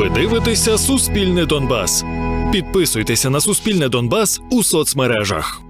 Ви дивитеся Суспільне Донбас. Підписуйтеся на Суспільне Донбас у соцмережах.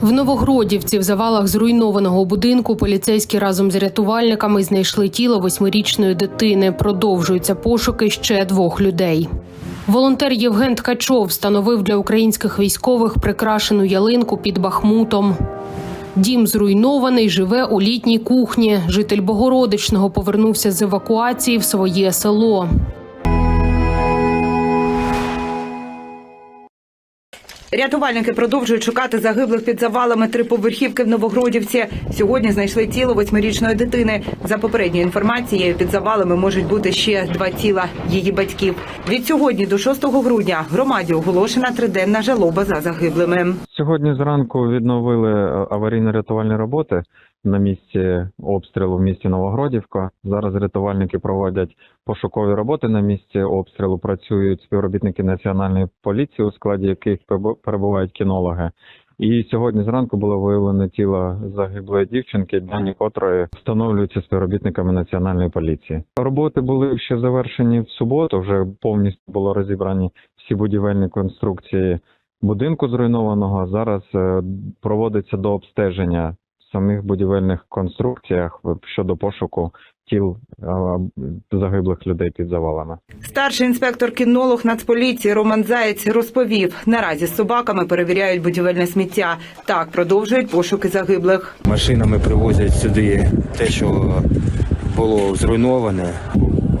В Новогродівці в завалах зруйнованого будинку поліцейські разом з рятувальниками знайшли тіло восьмирічної дитини. Продовжуються пошуки ще двох людей. Волонтер Євген Ткачов встановив для українських військових прикрашену ялинку під Бахмутом. Дім зруйнований, живе у літній кухні. Житель Богородичного повернувся з евакуації в своє село. Рятувальники продовжують шукати загиблих під завалами триповерхівки в Новогродівці. Сьогодні знайшли тіло восьмирічної дитини. За попередньою інформацією, під завалами можуть бути ще два тіла її батьків. Від сьогодні до 6 грудня громаді оголошена триденна жалоба за загиблими. Сьогодні зранку відновили е, аварійно-рятувальні роботи на місці обстрілу в місті Новогродівка. Зараз рятувальники проводять пошукові роботи на місці обстрілу. Працюють співробітники національної поліції, у складі яких перебу- перебувають кінологи. І сьогодні зранку було виявлено тіло загиблої дівчинки, дані котрої встановлюються співробітниками національної поліції. Роботи були ще завершені в суботу. Вже повністю було розібрані всі будівельні конструкції будинку зруйнованого. Зараз е, проводиться до обстеження самих будівельних конструкціях щодо пошуку тіл е, загиблих людей під завалами. Старший інспектор кінолог Нацполіції Роман Заєць розповів: наразі з собаками перевіряють будівельне сміття. Так продовжують пошуки загиблих. Машинами привозять сюди те, що було зруйноване.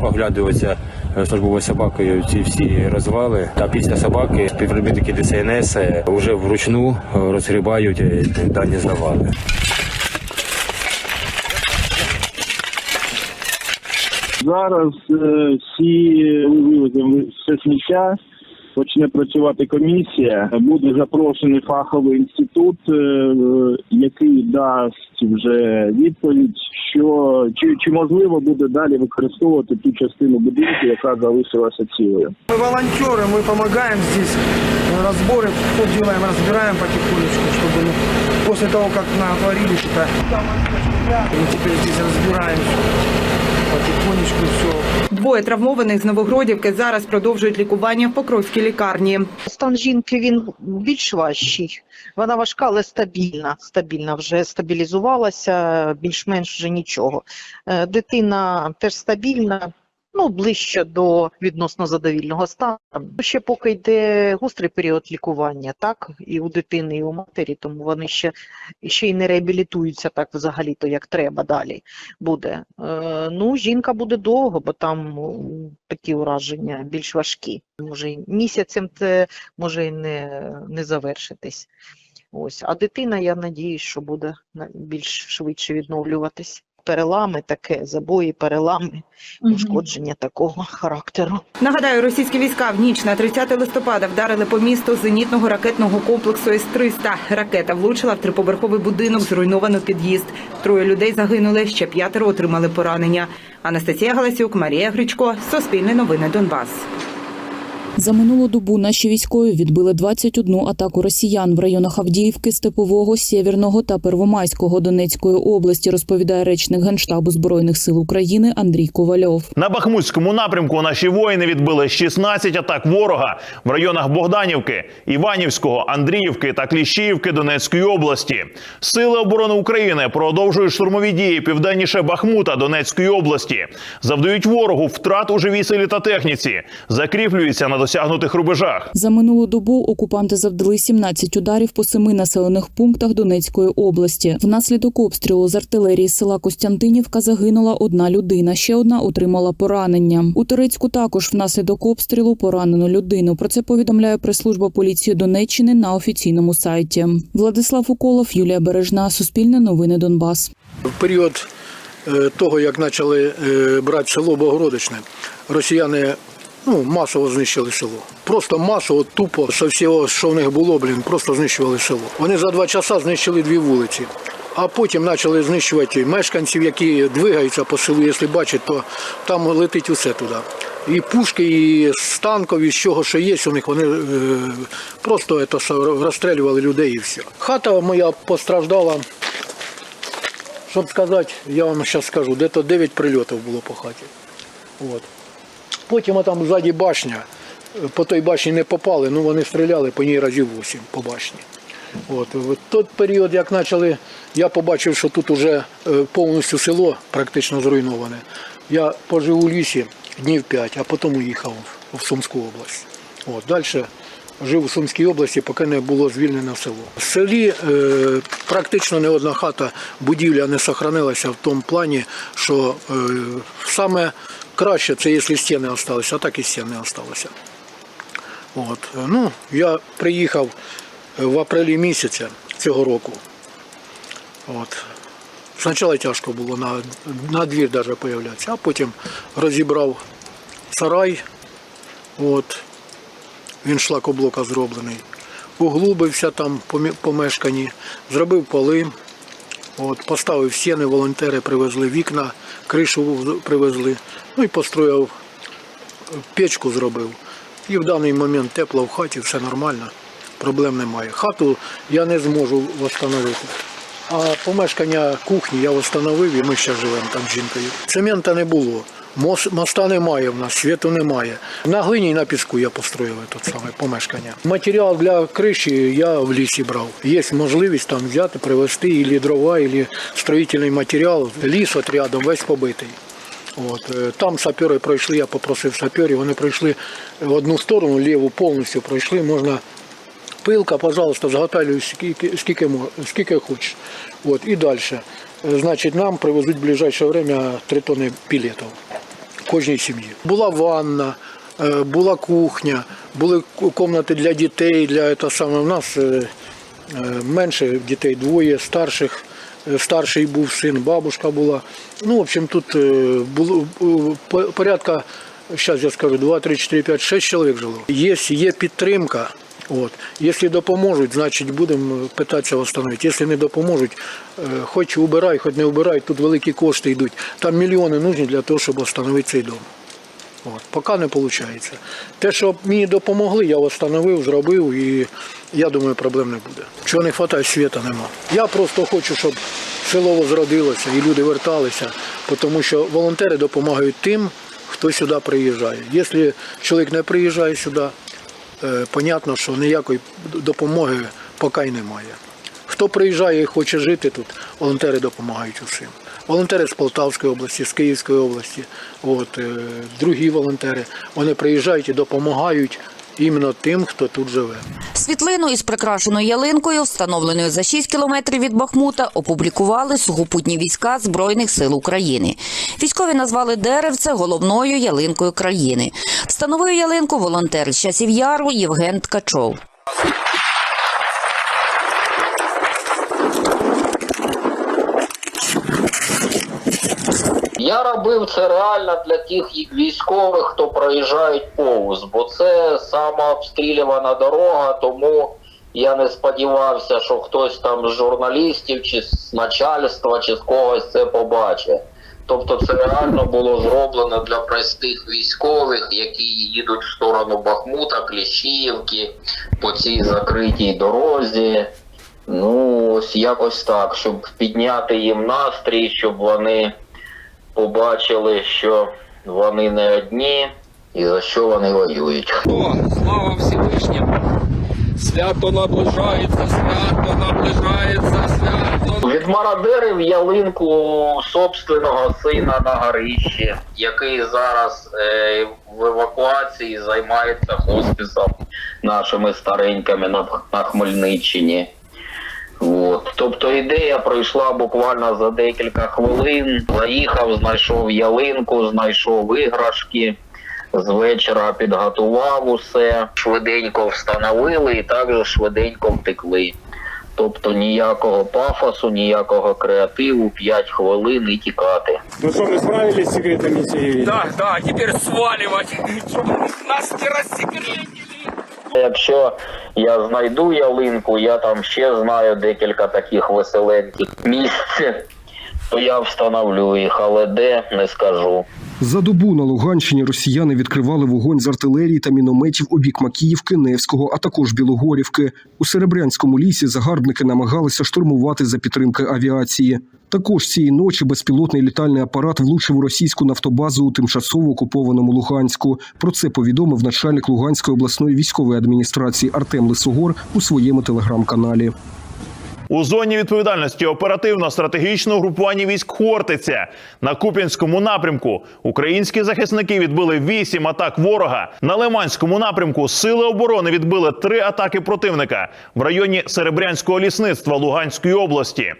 Оглядуються е, службовою собакою ці всі розвали. Та після собаки співробітники ДСНС вже вручну е, розгрібають е, дані завали. Зараз е, всі вивеземо все сміття. Почне працювати комісія. Буде запрошений фаховий інститут, е, який дасть вже відповідь, що чи, чи можливо буде далі використовувати ту частину будинку, яка залишилася цілою. Мы волонтеры, мы помогаем здесь э, разборы, все делаем, разбираем потихонечку, чтобы ну, после того, как натворили что-то, мы теперь здесь разбираем потихонечку все. Двоє травмованих з Новогродівки зараз продовжують лікування в Покровській лікарні. Стан жінки він більш важчий. Вона важка, але стабільна. Стабільна вже стабілізувалася, більш-менш вже нічого. Е, Дитина теж стабільна, ну ближче до відносно задовільного стану. Ще поки йде гострий період лікування, так і у дитини, і у матері, тому вони ще, ще й не реабілітуються так взагалі-то, як треба далі буде. Е, Ну, жінка буде довго, бо там такі ураження більш важкі. Може, місяцем це може і не, не завершитись. Ось. А дитина, я надіюсь, що буде більш швидше відновлюватись. Перелами таке, забої, перелами, ушкодження такого характеру. Нагадаю, російські війська в ніч на 30 листопада вдарили по місту зенітного ракетного комплексу С-300. Ракета влучила в триповерховий будинок, зруйновано під'їзд. Троє людей загинули, ще п'ятеро отримали поранення. Анастасія Галасюк, Марія Гричко, Суспільне новини Донбас. За минулу добу наші військові відбили 21 атаку росіян в районах Авдіївки, Степового, Сєвєрного та Первомайського Донецької області, розповідає речник Генштабу Збройних сил України Андрій Ковальов. На Бахмутському напрямку наші воїни відбили 16 атак ворога в районах Богданівки, Іванівського, Андріївки та Кліщіївки Донецької області. Сили оборони України продовжують штурмові дії південніше Бахмута Донецької області, завдають ворогу втрат у живій силі та техніці, закріплюються на досягнутих рубежах. За минулу добу окупанти завдали 17 ударів по семи населених пунктах Донецької області. Внаслідок обстрілу з артилерії села Костянтинівка загинула одна людина. Ще одна отримала поранення. У Турецьку також внаслідок обстрілу поранено людину. Про це повідомляє прес-служба поліції Донеччини на офіційному сайті. Владислав Уколов, Юлія Бережна, Суспільне новини Донбас. В період е, того, як почали е, брати село Богородичне, росіяни ну, масово знищили село. Просто масово, тупо, з всього, що в них було, блін, просто знищували село. Вони за два часа знищили дві вулиці. А потім почали знищувати мешканців, які двигаються по селу. Якщо бачать, то там летить усе туди. І пушки, і з танків, з чого що є у них, вони е, просто це, розстрілювали людей і все. Хата моя постраждала, щоб сказати, я вам зараз скажу, десь 9 прильотів було по хаті. От. Потім там ззаді башня, по той башні не попали, ну вони стріляли по ній разів 8 по башні. От. В той період, як почали, я побачив, що тут вже е, повністю село практично зруйноване. Я пожив у лісі днів 5, а потім уїхав в Сумську область. От. Далі жив у Сумській області, поки не було звільнено село. В селі е, практично не одна хата, будівля не сохранилася в тому плані, що е, саме краще це якщо стіни залишилися, а так і стін не залишилося. От. Ну, я приїхав в апрелі місяця цього року. От. Спочатку тяжко було на, на двір навіть появлятися, а потім розібрав сарай. От. Він шлакоблока зроблений. Углубився там по помешканні, зробив поли, от, поставив сіни, волонтери привезли вікна, кришу привезли, ну і построїв печку зробив. І в даний момент тепло в хаті, все нормально, проблем немає. Хату я не зможу встановити. А помешкання кухні я встановив і ми ще живемо там з жінкою. Цемента не було, моста немає в нас, світу немає. На глині і на піску я построїв це саме помешкання. Матеріал для криші я в лісі брав. Є можливість там взяти, привезти і дрова, і строїтельний матеріал. Ліс от рядом весь побитий. От, е, там сапери пройшли, я попросив саперів, вони пройшли в одну сторону, ліву повністю пройшли, можна пилка, пожалуйста, зготовлюй скільки, скільки, скільки хочеш. От, і далі. Значить, нам привезуть в ближайше время 3 тонни пілетів кожній сім'ї. Була ванна, е, була кухня, були кімнати для дітей, для того саме. У нас е, е, менше дітей, двоє старших. Старший був син, бабушка була. Ну, в общем, тут було порядка, зараз я скажу, 2, 3, 4, 5, 6 чоловік жило. Є, є підтримка. От. Якщо допоможуть, значить будемо питатися встановити. Якщо не допоможуть, е, хоч убирай, хоч не убирай, тут великі кошти йдуть. Там мільйони нужні для того, щоб встановити цей дом. От. Поки не виходить. Те, що мені допомогли, я встановив, зробив і я думаю, проблем не буде. Чого не вистачає, світа нема. Я просто хочу, щоб село возродилося і люди верталися, тому що волонтери допомагають тим, хто сюди приїжджає. Якщо чоловік не приїжджає сюди, понятно, що ніякої допомоги поки й немає. Хто приїжджає і хоче жити тут, волонтери допомагають усім. Волонтери з Полтавської області, з Київської області, от, е, другі волонтери, вони приїжджають і допомагають іменно тим, хто тут живе. Світлину із прикрашеною ялинкою, встановленою за 6 кілометрів від Бахмута, опублікували сухопутні війська Збройних сил України. Військові назвали деревце головною ялинкою країни. Встановив ялинку волонтер з часів яру Євген Ткачов. Я робив це реально для тих військових, хто проїжджають повз, бо це сама обстрілювана дорога, тому я не сподівався, що хтось там з журналістів чи з начальства, чи з когось це побачить. Тобто це реально було зроблено для простих військових, які їдуть в сторону Бахмута, Кліщіївки по цій закритій дорозі. Ну, ось якось так, щоб підняти їм настрій, щоб вони побачили, що вони не одні і за що вони воюють. О, слава Всевишньому! Свято наближається, свято наближається, свято. Від мародерів ялинку собственного сина на горищі, який зараз е, в евакуації займається хоспісом нашими старенькими на, на Хмельниччині. От. Тобто ідея пройшла буквально за декілька хвилин. Заїхав, знайшов ялинку, знайшов іграшки. З вечора підготував усе, швиденько встановили і також швиденько втекли. Тобто ніякого пафосу, ніякого креативу, 5 хвилин і тікати. Ну що, ми справились з секретами цієї? Да, да, теперь сваливать, чтобы нас не рассекретили. Якщо я знайду ялинку, я там ще знаю декілька таких веселеньких місць, то я встановлю їх, але де не скажу. За добу на Луганщині росіяни відкривали вогонь з артилерії та мінометів у бік Макіївки, Невського, а також Білогорівки. У Серебрянському лісі загарбники намагалися штурмувати за підтримки авіації. Також цієї ночі безпілотний літальний апарат влучив у російську нафтобазу у тимчасово окупованому Луганську. Про це повідомив начальник Луганської обласної військової адміністрації Артем Лисогор у своєму телеграм-каналі. У зоні відповідальності оперативно-стратегічного групування військ Хортиця на Куп'янському напрямку українські захисники відбили вісім атак ворога. На Лиманському напрямку сили оборони відбили три атаки противника в районі Серебрянського лісництва Луганської області.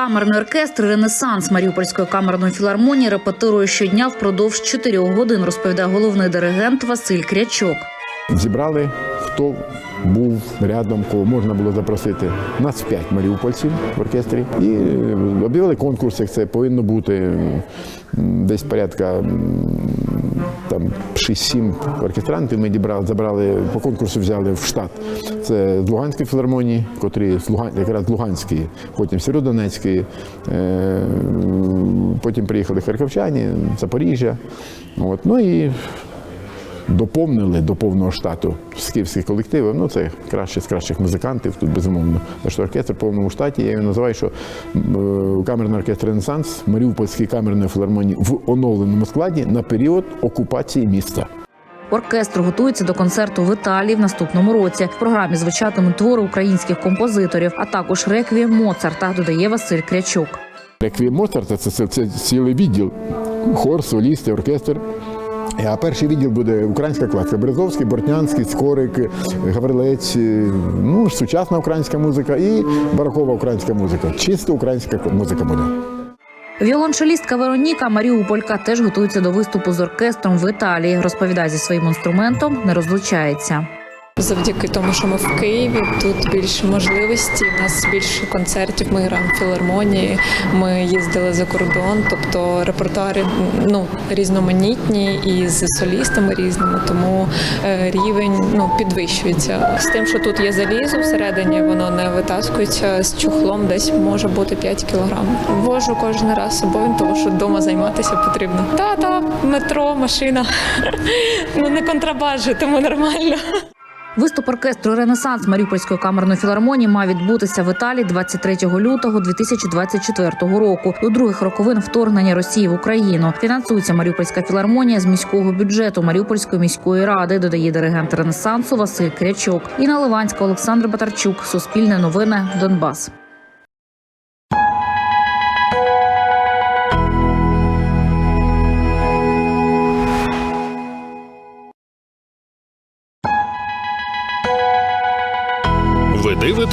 Камерний оркестр Ренесанс Маріупольської камерної філармонії репетирує щодня впродовж 4 годин, розповідає головний диригент Василь Крячок. Зібрали, хто був рядом, кого можна було запросити. Нас п'ять маріупольців в оркестрі. І е, об'явили конкурс, як це повинно бути десь порядка там 6-7 оркестрантів. Ми дібрали, забрали по конкурсу, взяли в штат. Це з Луганської філармонії, котрі з Луган, якраз Луганської, потім Сєродонецької, е, потім приїхали харківчані, Запоріжжя. От. Ну і доповнили до повного штату скіфських колективів. Ну, це краще з кращих музикантів, тут безумовно. Що оркестр в повному штаті. Я його називаю, що м, камерний оркестр Ренесанс Маріупольської камерної філармонії в оновленому складі на період окупації міста. Оркестр готується до концерту в Італії в наступному році. В програмі звучатимуть твори українських композиторів, а також реквієм Моцарта, додає Василь Крячок. Реквієм Моцарта це, це, це цілий відділ. Хор, солісти, оркестр. А перший відділ буде українська класика. Березовський, Бортнянський, Скорик, Гаврилець, ну, сучасна українська музика і барокова українська музика. Чисто українська музика буде. Віолончелістка Вероніка Маріуполька теж готується до виступу з оркестром в Італії. Розповідає зі своїм інструментом, не розлучається. Завдяки тому, що ми в Києві, тут більше можливості. У нас більше концертів. Ми граємо в філармонії. Ми їздили за кордон, тобто репертуари ну різноманітні і з солістами різними, тому е, рівень ну підвищується. З тим, що тут є залізо всередині, воно не витаскується з чухлом, десь може бути 5 кілограм. Вожу кожен раз з собою, тому що вдома займатися потрібно. Та та метро, машина. Ну не контрабажу, тому нормально. Виступ оркестру Ренесанс Маріупольської камерної філармонії має відбутися в Італії 23 лютого 2024 року. До других роковин вторгнення Росії в Україну фінансується Маріупольська філармонія з міського бюджету Маріупольської міської ради. Додає диригент Ренесансу Василь Крячок. Інна Ливанська, Олександр Батарчук. Суспільне новини. Донбас.